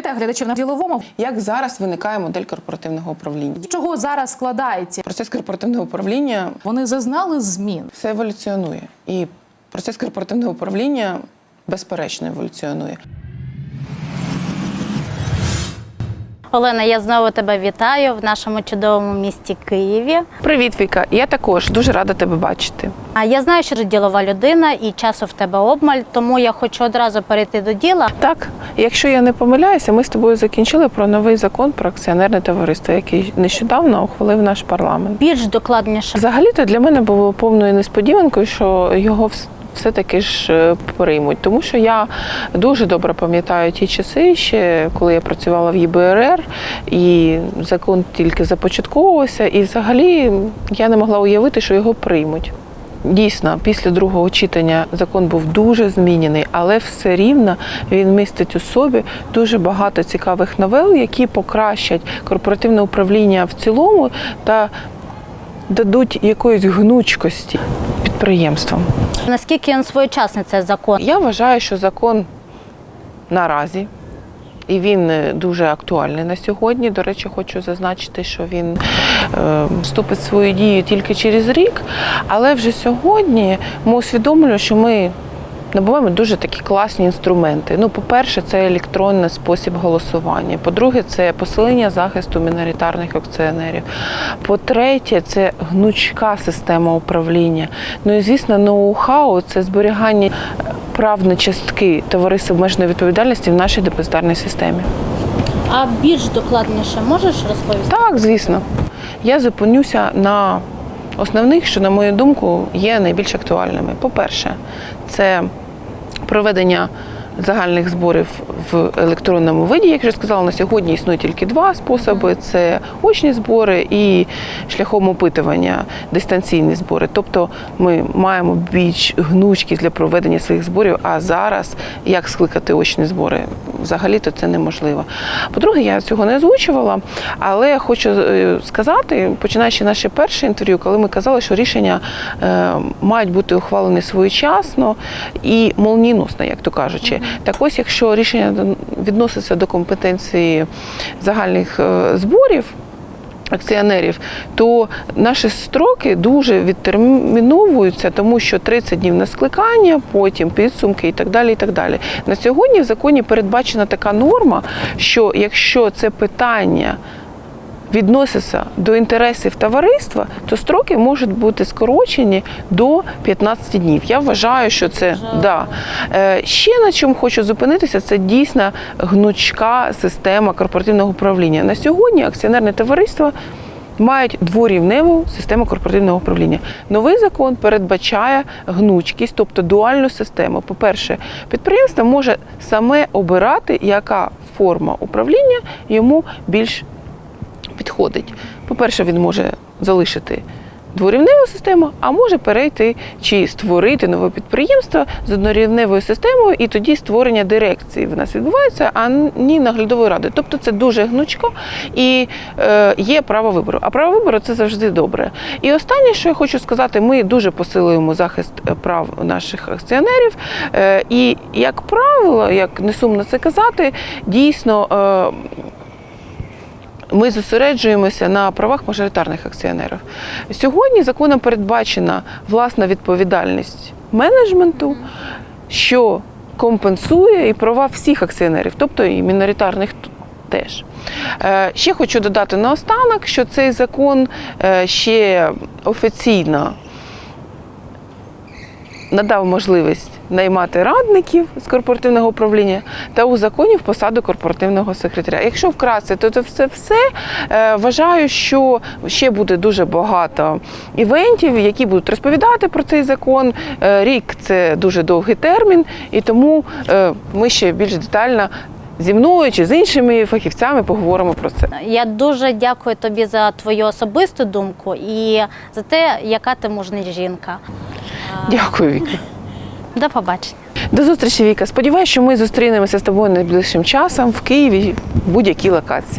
Вітаю глядачів на діловому. Як зараз виникає модель корпоративного управління? З чого зараз складається? Процес корпоративного управління Вони зазнали змін. все еволюціонує, і процес корпоративного управління безперечно еволюціонує. Олена, я знову тебе вітаю в нашому чудовому місті Києві. Привіт, Віка. Я також дуже рада тебе бачити. А я знаю, що ти ділова людина і часу в тебе обмаль, тому я хочу одразу перейти до діла. Так, якщо я не помиляюся, ми з тобою закінчили про новий закон про акціонерне товариство, який нещодавно ухвалив наш парламент. Більш докладніше. Взагалі-то для мене було повною несподіванкою, що його все-таки ж е, приймуть, тому що я дуже добре пам'ятаю ті часи, ще коли я працювала в ЄБРР, і закон тільки започатковувався, і взагалі я не могла уявити, що його приймуть. Дійсно, після другого читання закон був дуже змінений, але все рівно він містить у собі дуже багато цікавих новел, які покращать корпоративне управління в цілому та дадуть якоїсь гнучкості підприємствам. Наскільки він своєчасний цей закон? Я вважаю, що закон наразі. І він е, дуже актуальний на сьогодні. До речі, хочу зазначити, що він е, вступить в свою дію тільки через рік. Але вже сьогодні ми усвідомлюємо, що ми набуваємо дуже такі класні інструменти. Ну, по-перше, це електронний спосіб голосування. По-друге, це посилення захисту міноритарних акціонерів. По-третє, це гнучка система управління. Ну і звісно, ноу-хау це зберігання прав на частки товариств обмеженої відповідальності в нашій депозитарній системі. А більш докладніше можеш розповісти? Так, звісно. Я зупинюся на основних, що, на мою думку, є найбільш актуальними. По-перше, це проведення загальних зборів в електронному виді. Як вже сказала, на сьогодні існує тільки два способи: це очні збори і шляхом опитування дистанційні збори. Тобто ми маємо більш гнучкість для проведення своїх зборів. А зараз як скликати очні збори? Взагалі-то це неможливо. По-друге, я цього не озвучувала, але хочу е, сказати, починаючи наше перше інтерв'ю, коли ми казали, що рішення е, мають бути ухвалені своєчасно і молніносно, як то кажучи. Так ось, якщо рішення відноситься до компетенції загальних е, зборів. Акціонерів, то наші строки дуже відтерміновуються, тому що 30 днів на скликання, потім підсумки і так далі. І так далі. На сьогодні в законі передбачена така норма, що якщо це питання відноситься до інтересів товариства, то строки можуть бути скорочені до 15 днів. Я вважаю, що це да. Е, Ще на чому хочу зупинитися, це дійсно гнучка система корпоративного управління. На сьогодні акціонерне товариство мають дворівневу систему корпоративного управління. Новий закон передбачає гнучкість, тобто дуальну систему. По-перше, підприємство може саме обирати, яка форма управління йому більш підходить. По-перше, він може залишити дворівневу систему, а може перейти чи створити нове підприємство з однорівневою системою, і тоді створення дирекції в нас відбувається, а ні наглядової ради. Тобто це дуже гнучко і е, є право вибору. А право вибору це завжди добре. І останнє, що я хочу сказати, ми дуже посилуємо захист е, прав наших акціонерів. Е, і, як правило, як не сумно це казати, дійсно. Е, ми зосереджуємося на правах мажоритарних акціонерів. Сьогодні законом передбачена власна відповідальність менеджменту, що компенсує і права всіх акціонерів, тобто і міноритарних теж. Е, Ще хочу додати наостанок, що цей закон е, ще офіційно надав можливість наймати радників з корпоративного управління та узаконів посаду корпоративного секретаря. Якщо вкратце, то це все, все е, вважаю, що ще буде дуже багато івентів, які будуть розповідати про цей закон. Е, Рік це дуже довгий термін, і тому е, ми ще більш детально зі мною чи з іншими фахівцями поговоримо про це. Я дуже дякую тобі за твою особисту думку і за те, яка ти мужня жінка. Дякую, Віка. До побачення. До зустрічі, Віка. Сподіваюся, що ми зустрінемося з тобою найближчим часом в Києві в будь-якій локації.